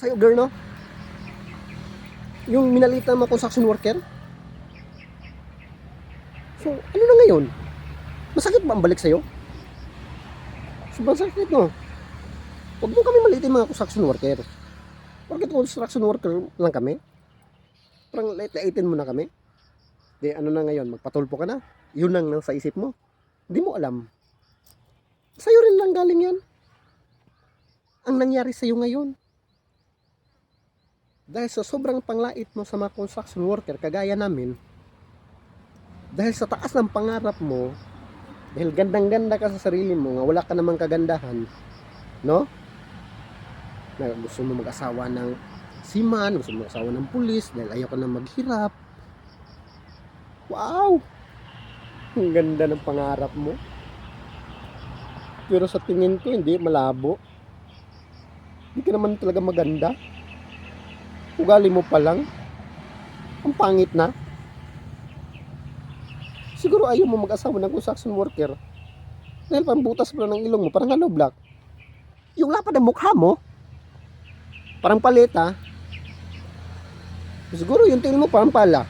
Sa'yo, girl, no? Yung minalitan mo construction worker? So, ano na ngayon? Masakit ba ang balik sa'yo? Sobrang sakit, no? Huwag mo kami malitin mga construction worker. Bakit construction worker lang kami? Parang lait-laitin mo na kami? Di, ano na ngayon? Magpatulpo ka na? Yun lang nang sa isip mo? Hindi mo alam. Sa'yo rin lang galing yan. Ang nangyari sa'yo ngayon. Dahil sa sobrang panglait mo sa mga construction worker, kagaya namin, dahil sa taas ng pangarap mo, dahil gandang-ganda ka sa sarili mo, nga wala ka namang kagandahan, no? Na gusto mo mag-asawa ng siman, gusto mo mag-asawa ng pulis, dahil ayaw ka na maghirap. Wow! Ang ganda ng pangarap mo. Pero sa tingin ko, hindi, malabo. Hindi ka naman talaga maganda. Ugali mo pa lang. Ang pangit na. Siguro ayaw mo mag-asawa ng construction worker. Dahil pambutas mo ng ilong mo, parang hollow block. Yung lapad ng mukha mo, parang paleta. Siguro yung tingin mo parang pala.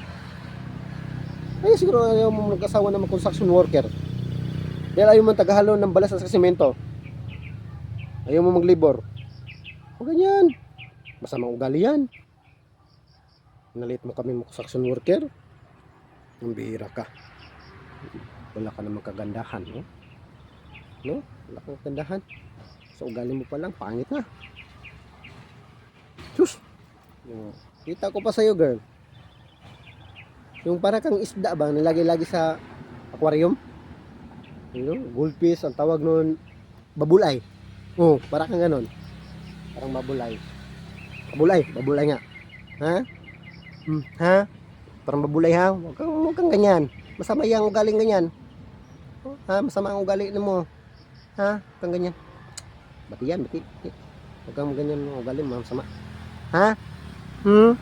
Ay, siguro ayaw mo mag-asawa ng construction worker. Dahil ayaw mo tagahalo ng balas sa simento. Ayaw mo maglibor. O ganyan. Masamang ugali yan. Nalit mo kami construction worker. Ang bihira ka. Wala ka namang kagandahan, no? No? Wala kang kagandahan. Sa ugali mo pa lang, pangit na. Sus! Yung, kita ko pa sa'yo, girl. Yung para kang isda ba, nilagay-lagi sa aquarium? You goldfish, ang tawag nun, babulay. Oh, para kang ganon. Parang babulay. Babulay, babulay nga. Ha? Hmm, ha? Parang babulay ha? Huwag kang, huwag kang ganyan. Masama yung ugaling ganyan. Ha? Masama ang ugali mo. Ha? Huwag kang ganyan. Bati yan, bati. Huwag kang ganyan ang ugali mo. Masama. Ha? Hmm?